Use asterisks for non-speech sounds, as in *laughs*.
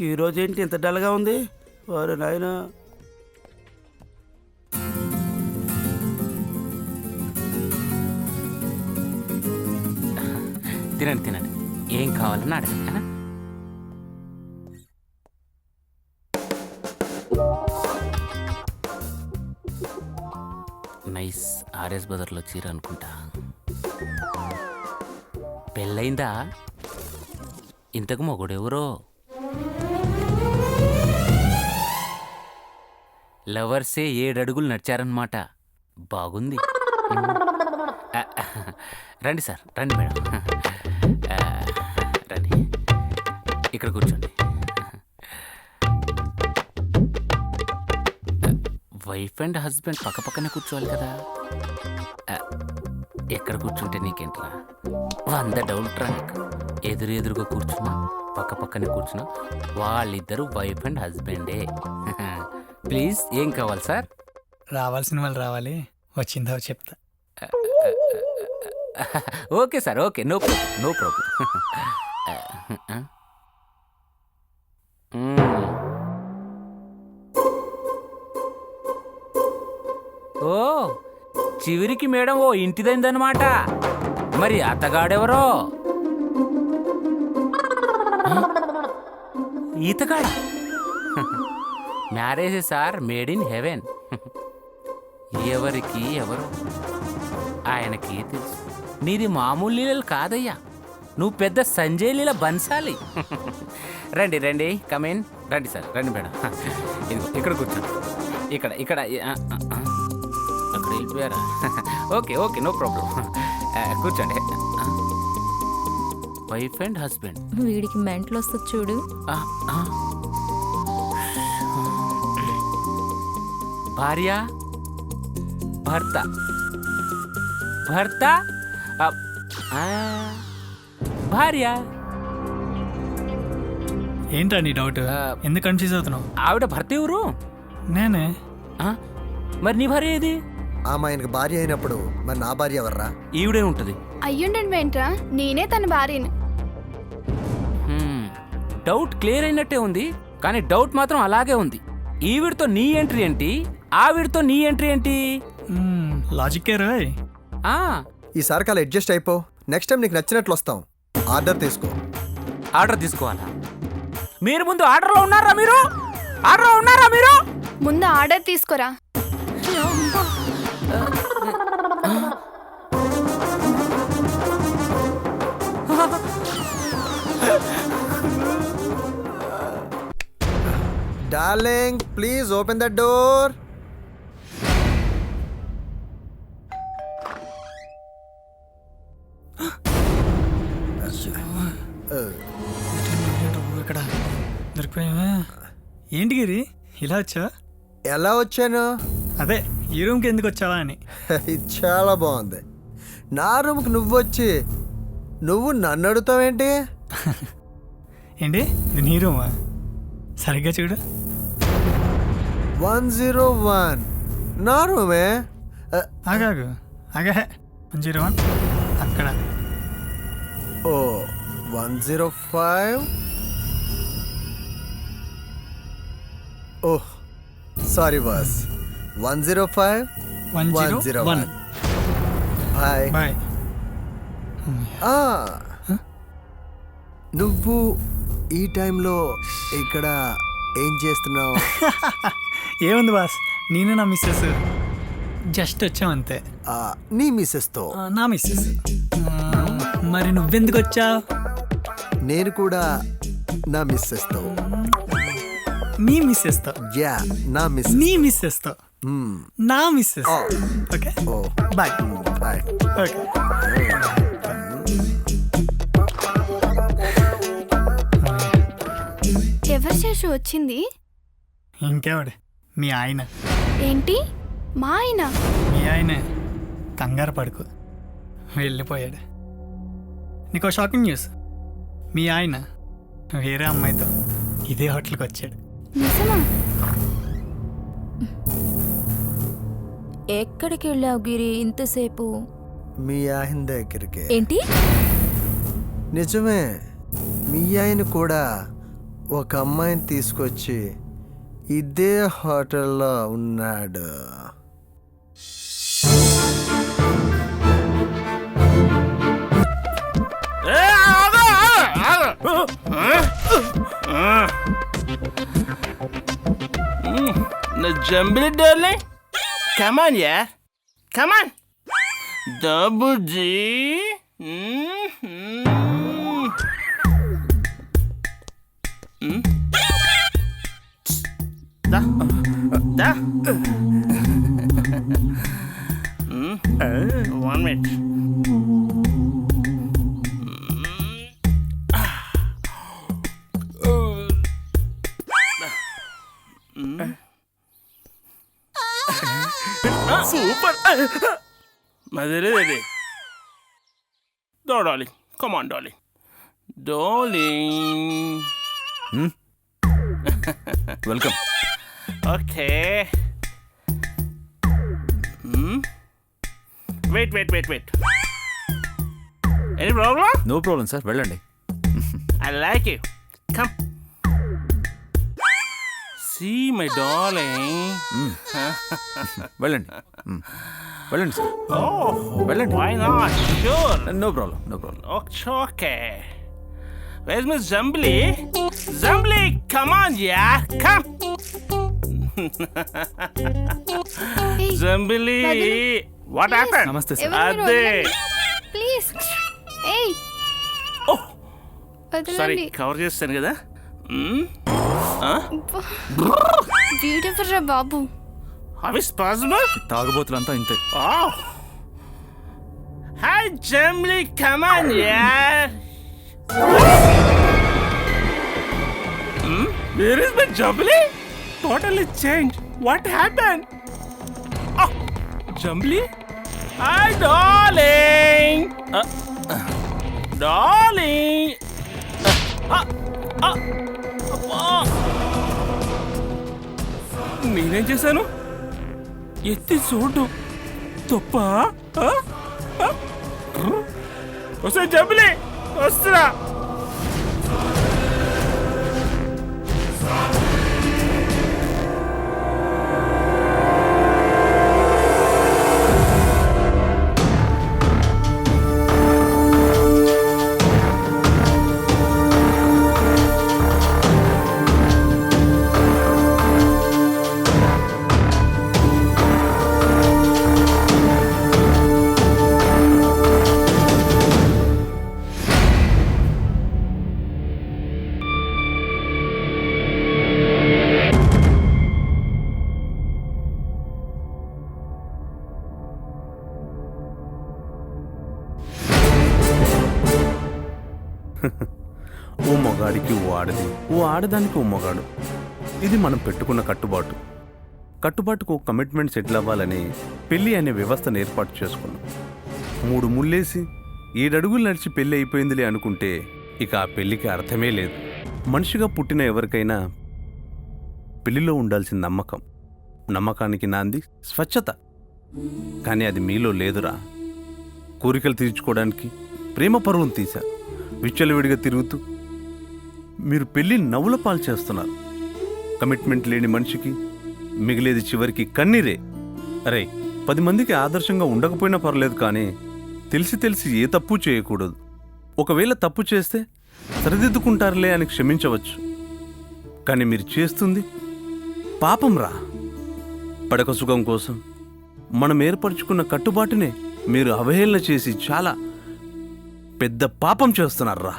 ఈ రోజేంటి ఏంటి ఇంత డల్గా ఉంది? వారు నాయన. తినండి తినండి. ఏం కావాలన్నా అడగండి నైస్ ఆర్ఎస్ బజార్లో చీర అనుకుంటా. పెళ్ళైందా ఇంతకు మొగుడెవరో? లవర్సే ఏడడుగులు నడిచారనమాట బాగుంది. రండి సార్ రండి మేడం. రండి. ఇక్కడ కూర్చోండి. వైఫ్ అండ్ హస్బెండ్ పక్క పక్కనే కూర్చోవాలి కదా. ఎక్కడ కూర్చుంటే నీకేంట్రా? వంద డౌట్రా నీకు ఎదురు ఎదురుగా కూర్చున్నా పక్క పక్కనే కూర్చున్నా. వాళ్ళిద్దరూ వైఫ్ అండ్ హస్బెండే. *laughs* ప్లీజ్ ఏం కావాలి సార్? రావాల్సిన వాళ్ళు రావాలి. వచ్చిందో చెప్తా. *laughs* Okay sir okay no problem no problem *laughs* ఓ చివరికి మేడం ఓ ఇంటిదైందనమాట మరి అతగాడెవరో ఈతగాడ? Marriage sir made in heaven. ఎవరికి ఎవరు? ఆయనకి తెలుసు. నీది మామూలు లీలలు కాదయ్యా. నువ్వు పెద్ద సంజయ్ లీల బన్సాలి. రండి రండి. కమేన్ రండి సార్ రండి మేడం. ఇదిగో ఇక్కడ కూర్చోండి ఇక్కడ ఇక్కడ వెళ్ళిపోయారా ఓకే ఓకే నో ప్రాబ్లం. కూర్చోండి. Wife and husband. వీడికి మెంటలు వస్తుంది చూడు. భార్య భర్త. భర్త భార్య. ఏంటా నీ డౌట్? ఎందుకు కన్ఫ్యూజ్ అవుతున్నావు? ఆవిడ భర్త ఎవరు? నేనే. మరి నీ భార్య ఏది? ఆమె ఆయనకు భార్య అయినప్పుడు మరి నా భార్య ఎవర్రా? ఈవిడే ఉంటుంది. అయ్యుండండి ఏంట్రా నేనే తన భార్యని. హ్మ్, డౌట్ క్లియర్ అయినట్టే ఉంది కానీ డౌట్ మాత్రం అలాగే ఉంది. ఈవిడితో నీ ఎంట్రీ ఏంటి? ఆవిడతో నీ ఎంట్రీ ఏంటి? లాజిక్కే రాయ్. ఆ. ఈసారి కాలు అడ్జస్ట్ అయిపో నెక్స్ట్ టైం నీకు నచ్చినట్లు వస్తాం. ఆర్డర్ తీసుకో. ఆర్డర్ తీసుకోవాలా? మీరు ముందు ఆర్డర్లో ఉన్నారా మీరు? ఆర్డర్లో ఉన్నారా మీరు? ముందు ఆర్డర్ తీసుకోరా. Darling please open the door ఇక్కడ దొరికిపోయావా? ఏంటి గిరి? ఇలా వచ్చా? ఎలా వచ్చాను? అదే ఈ రూమ్కి ఎందుకు వచ్చావా అని. *laughs* ఇది చాలా బాగుంది. నా రూమ్కి నువ్వు వచ్చి నువ్వు నన్ను అడుగుతావేంటి? *laughs* ఏంటి? ఇది నీ రూమా? సరిగ్గా చూడు. వన్ జీరో వన్ నా రూమే ఆగాగు. ఆగా. వన్ జీరో వన్ అక్కడ. ఓ one zero five oh sorry boss. One zero five one zero one boy ఆ, నువ్వు ఈ టైంలో ఇక్కడ ఏం చేస్తున్నావు? *laughs* ఏముంది బాస్? నేను నా మిస్సెస్ జస్ట్ వచ్చాం అంతే. ఆ, నీ మిస్సెస్తో ఆ, నా మిస్సెస్ ఆ, మరి నువ్వెందుకు వచ్చావు? నేను కూడా నా మిస్సెస్తో నీ మిస్సెస్తో యా నా మిస్ నీ మిస్సెస్తో నా missus. Okay oh bye hi okay ఎవరు శేషు వచ్చింది? ఇంకెవడు? మీ ఆయన. ఏంటి? మా ఆయన? మీ ఆయనే కంగారు పడుకు. వెళ్ళిపోయాడు. నీకు షాకింగ్ న్యూస్. మీ ఆయన వేరే అమ్మాయితో ఇదే హోటల్కి వచ్చాడు. నిజమా? ఎక్కడికి వెళ్ళావు గిరి ఇంతసేపు? మీ ఆయన దగ్గరికి. ఏంటి? నిజమే మీ ఆయన కూడా ఒక అమ్మాయిని తీసుకొచ్చి ఇదే హోటల్లో ఉన్నాడు. జంబిలి darling come on yeah come on దబుజీ దా. దా వన్ మినిట్. సూపర్. మధురది దో darling. Come on darling. Darling. Welcome. Okay wait wait wait wait any problem no problem sir వెళ్ళండి I like you. Come. See my darling. వెళ్ళండి. వెళ్ళండి sir Oh, వెళ్ళండి why not? Sure. No problem no problem Okay, okay. Where's Miss Zumbly? Zumbly, come on, yeah. Come. What Please. happened? నమస్తే sir? అదే. Please ఏయ్ Oh, sorry, వదలండి cover చేస్తాను కదా Hmm? Huh? Beautiful రా బాబు is possible? తాగుబోతులంతా ఇంతే Oh. Come on, yeah. Hmm? Where is my Jumbly? Totally changed. What happened? Oh, Jumbly? Hi, darling. Uh, uh, darling. Uh, uh, uh, అబ్బా. నేనేం చేశాను ఎత్తి చూడు తప్ప వస్తే జబ్బులే వస్తున్నా ఓ మగాడికి ఓ ఆడది. ఓ ఆడదానికి ఓ మగాడు. ఇది మనం పెట్టుకున్న కట్టుబాటు. కట్టుబాటుకు కమిట్మెంట్ సెటిల్ అవ్వాలని పెళ్ళి అనే వ్యవస్థను ఏర్పాటు చేసుకున్నాం. మూడు ముళ్ళేసి ఏడడుగులు నడిచి పెళ్ళి అయిపోయిందిలే అనుకుంటే ఇక ఆ పెళ్ళికి అర్థమే లేదు. మనిషిగా పుట్టిన ఎవరికైనా పెళ్ళిలో ఉండాల్సిన నమ్మకం. నమ్మకానికి నాంది స్వచ్ఛత. కానీ అది మీలో లేదురా. కోరికలు తీర్చుకోవడానికి ప్రేమ పరువును తీశా. విచ్చలవిడిగా తిరుగుతూ మీరు పెళ్ళి నవ్వుల పాలు చేస్తున్నారు. కమిట్మెంట్ లేని మనిషికి మిగిలేది చివరికి కన్నీరే. అరే పది మందికి ఆదర్శంగా ఉండకపోయినా పర్లేదు కానీ తెలిసి తెలిసి ఏ తప్పు చేయకూడదు. ఒకవేళ తప్పు చేస్తే సరిదిద్దుకుంటారులే అని క్షమించవచ్చు. కానీ మీరు చేస్తుంది పాపం రా. పడక సుఖం కోసం మనం ఏర్పరచుకున్న కట్టుబాటునే మీరు అవహేళన చేసి చాలా పెద్ద పాపం చేస్తున్నారా?